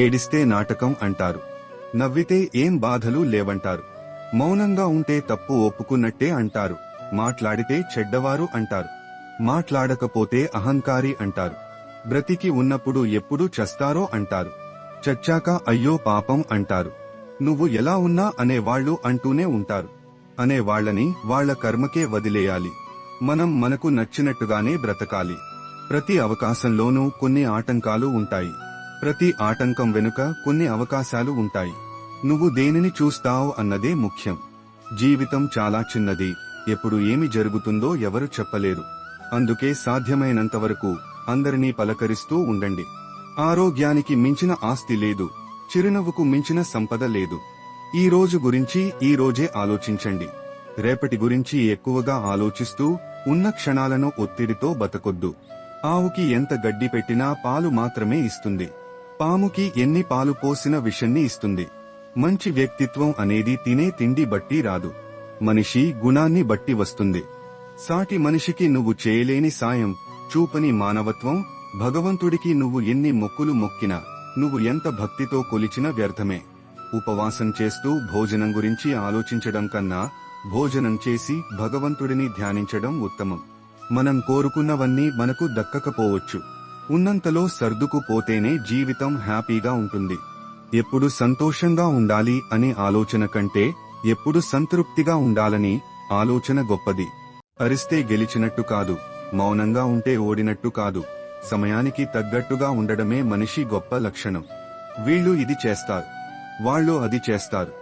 ఏడిస్తే నాటకం అంటారు. నవ్వితే ఏం బాధలు లేవంటారు. మౌనంగా ఉంటే తప్పు ఒప్పుకున్నట్టే అంటారు. మాట్లాడితే చెడ్డవారు అంటారు. మాట్లాడకపోతే అహంకారి అంటారు. బ్రతికి ఉన్నప్పుడు ఎప్పుడు చస్తారో అంటారు. చచ్చాక అయ్యో పాపం అంటారు. నువ్వు ఎలా ఉన్నా అనేవాళ్ళు అంటూనే ఉంటారు. అనేవాళ్ళని వాళ్ళ కర్మకే వదిలేయాలి. మనం మనకు నచ్చినట్టుగానే బ్రతకాలి. ప్రతి అవకాశంలోనూ కొన్ని ఆటంకాలు ఉంటాయి. ప్రతి ఆటంకం వెనుక కొన్ని అవకాశాలు ఉంటాయి. నువ్వు దేనిని చూస్తావు అన్నదే ముఖ్యం. జీవితం చాలా చిన్నది. ఎప్పుడు ఏమి జరుగుతుందో ఎవరు చెప్పలేరు. అందుకే సాధ్యమైనంత వరకు అందరినీ పలకరిస్తూ ఉండండి. ఆరోగ్యానికి మించిన ఆస్తి లేదు. చిరునవ్వుకు మించిన సంపద లేదు. ఈ రోజు గురించి ఈ రోజే ఆలోచించండి. రేపటి గురించి ఎక్కువగా ఆలోచిస్తూ ఉన్న క్షణాలను ఒత్తిడితో బతకొద్దు. ఆవుకి ఎంత గడ్డి పెట్టినా పాలు మాత్రమే ఇస్తుంది. పాముకి ఎన్ని పాలు పోసిన విషన్ని ఇస్తుంది. మంచి వ్యక్తిత్వం అనేది తినే తిండి బట్టి రాదు. మనిషి గుణాన్ని బట్టి వస్తుంది. సాటి మనిషికి నువ్వు చేయలేని సాయం చూపని మానవత్వం భగవంతుడికి నువ్వు ఎన్ని మొక్కులు మొక్కినా నువ్వు ఎంత భక్తితో కొలిచినా వ్యర్థమే. ఉపవాసం చేస్తూ భోజనం గురించి ఆలోచించడం కన్నా భోజనం చేసి భగవంతుడిని ధ్యానించడం ఉత్తమం. మనం కోరుకున్నవన్నీ మనకు దక్కకపోవచ్చు. ఉన్నంతలో సర్దుకుపోతేనే జీవితం హ్యాపీగా ఉంటుంది. ఎప్పుడు సంతోషంగా ఉండాలి అనే ఆలోచన కంటే ఎప్పుడు సంతృప్తిగా ఉండాలని ఆలోచన గొప్పది. అరిస్తే గెలిచినట్టు కాదు మౌనంగా ఉంటే ఓడినట్టు కాదు సమయానికి తగ్గట్టుగా ఉండడమే మనిషి గొప్ప లక్షణం. వీళ్ళు ఇది చేస్తారు. వాళ్ళు అది చేస్తారు.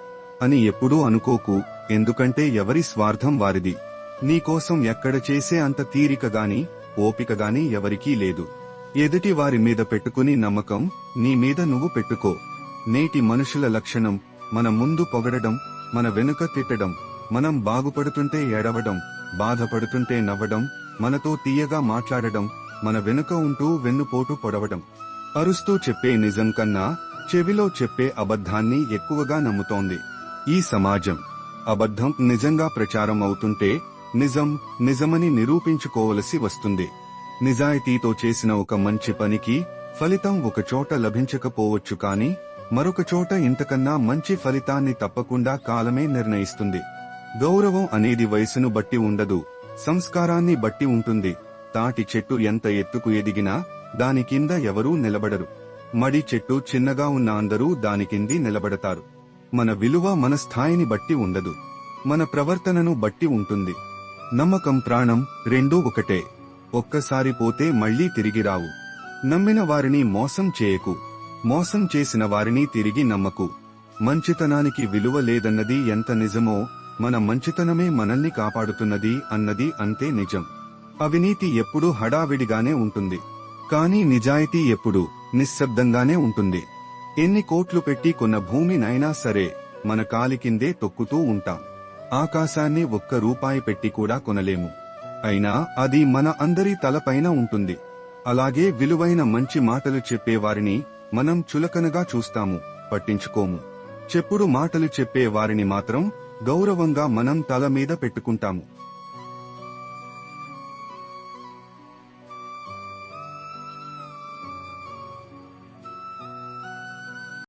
అని ఎప్పుడూ అనుకోకు ఎందుకంటే ఎవరి స్వార్థం వారిది. నీకోసం ఎక్కడ చేసే అంత తీరికగాని ఓపికగాని ఎవరికీ లేదు. ఎదుటి వారి మీద పెట్టుకుని నమ్మకం నీ మీద నువ్వు పెట్టుకో. నేటి మనుషుల లక్షణం మన ముందు పొగడడం మన వెనుక తిట్టడం మనం బాగుపడుతుంటే ఏడవడం బాధపడుతుంటే నవ్వడం మనతో తీయగా మాట్లాడడం మన వెనుక ఉంటూ వెన్నుపోటు పొడవడం. అరుస్తూ చెప్పే నిజం కన్నా చెవిలో చెప్పే అబద్ధాన్ని ఎక్కువగా నమ్ముతోంది ఈ సమాజం. అబద్ధం నిజంగా ప్రచారం అవుతుంటే నిజం నిజమని నిరూపించుకోవలసి వస్తుంది. నిజాయితీతో చేసిన ఒక మంచి పనికి ఫలితం ఒక చోట లభించకపోవచ్చు కాని మరొక చోట ఇంతకన్నా మంచి ఫలితాన్ని తప్పకుండా కాలమే నిర్ణయిస్తుంది. గౌరవం అనేది వయసును బట్టి ఉండదు సంస్కారాన్ని బట్టి ఉంటుంది. తాటి చెట్టు ఎంత ఎత్తుకు ఎదిగినా దాని కింద ఎవరూ నిలబడరు. మడి చెట్టు చిన్నగా ఉన్న అందరూ దాని కింది నిలబడతారు. మన విలువ మన స్థాయిని బట్టి ఉండదు మన ప్రవర్తనను బట్టి ఉంటుంది. నమ్మకం ప్రాణం రెండూ ఒకటే. ఒక్కసారి పోతే మళ్ళీ తిరిగి రావు. నమ్మిన వారిని మోసం చేయకు. మోసం చేసిన వారిని తిరిగి నమ్మకు. మంచితనానికి విలువ లేదన్నది ఎంత నిజమో మన మంచితనమే మనల్ని కాపాడుతున్నది అన్నది అంతే నిజం. అవినీతి ఎప్పుడూ హడావిడిగానే ఉంటుంది. కానీ నిజాయితీ ఎప్పుడు నిశ్శబ్దంగానే ఉంటుంది. ఎన్ని కోట్లు పెట్టి కొన్న భూమినైనా సరే మన కాలి కిందే తొక్కుతూ ఉంటాం. ఆకాశాన్ని ఒక్క రూపాయి పెట్టి కూడా కొనలేము. అయినా అది మన అందరి తలపైన ఉంటుంది. అలాగే విలువైన మంచి మాటలు చెప్పేవారిని మనం చులకనగా చూస్తాము పట్టించుకోము. చెప్పుడు మాటలు చెప్పే వారిని మాత్రం గౌరవంగా మనం తల మీద పెట్టుకుంటాము.